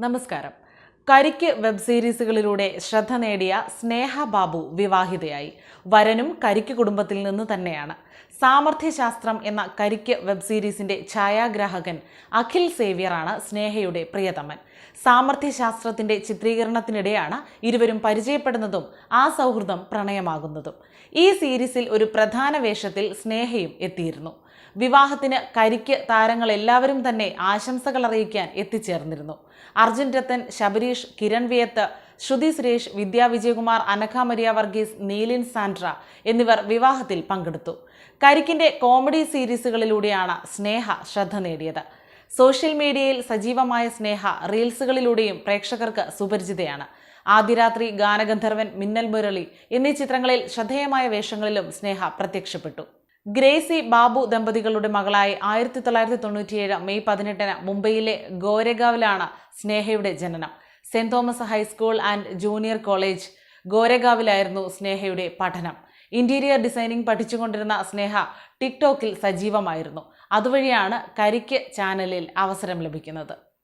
നമസ്കാരം. കരിക്ക് വെബ് സീരീസുകളിലൂടെ ശ്രദ്ധ നേടിയ സ്നേഹ ബാബു വിവാഹിതയായി. വരനും കരിക്ക് കുടുംബത്തിൽ നിന്ന് തന്നെയാണ്. സാമർഥ്യശാസ്ത്രം എന്ന കരിക്ക് വെബ് സീരീസിന്റെ ഛായാഗ്രാഹകൻ അഖിൽ സേവ്യറാണ് സ്നേഹയുടെ പ്രിയതമൻ. സാമർഥ്യശാസ്ത്രത്തിന്റെ ചിത്രീകരണത്തിനിടെയാണ് ഇരുവരും പരിചയപ്പെടുന്നതും ആ സൗഹൃദം പ്രണയമാകുന്നതും. ഈ സീരീസിൽ ഒരു പ്രധാന വേഷത്തിൽ സ്നേഹയും എത്തിയിരുന്നു. വിവാഹത്തിന് കരിക്ക് താരങ്ങൾ എല്ലാവരും തന്നെ ആശംസകൾ അറിയിക്കാൻ എത്തിച്ചേർന്നിരുന്നു. അർജുൻ രത്തൻ ശബരീഷ് കിരൺ വിയത്ത് ശ്രുതി സുരേഷ് വിദ്യാ വിജയകുമാർ അനഘ മരിയ വർഗീസ് നീലിൻ സാൻഡ്ര എന്നിവർ വിവാഹത്തിൽ പങ്കെടുത്തു. കരിക്കിന്റെ കോമഡി സീരീസുകളിലൂടെയാണ് സ്നേഹ ശ്രദ്ധ നേടിയത്. സോഷ്യൽ മീഡിയയിൽ സജീവമായ സ്നേഹ റീൽസുകളിലൂടെയും പ്രേക്ഷകർക്ക് സുപരിചിതയാണ്. ആദ്യരാത്രി ഗാനഗന്ധർവൻ മിന്നൽ മുരളി എന്നീ ചിത്രങ്ങളിൽ ശ്രദ്ധേയമായ വേഷങ്ങളിലും സ്നേഹ പ്രത്യക്ഷപ്പെട്ടു. ഗ്രേസി ബാബു ദമ്പതികളുടെ മകളായി ആയിരത്തി തൊള്ളായിരത്തി തൊണ്ണൂറ്റിയേഴ് മെയ് പതിനെട്ടിന് മുംബൈയിലെ ഗോരഗാവിലാണ് സ്നേഹയുടെ ജനനം. Saint Thomas high school and junior college ഗോരഗാവിലായിരുന്നു സ്നേഹയുടെ പഠനം. ഇന്റീരിയർ ഡിസൈനിങ് പഠിച്ചുകൊണ്ടിരുന്ന സ്നേഹ ടിക്ടോക്കിൽ സജീവമായിരുന്നു. അതുവഴിയാണ് കരിക്ക് ചാനലിൽ അവസരം ലഭിക്കുന്നത്.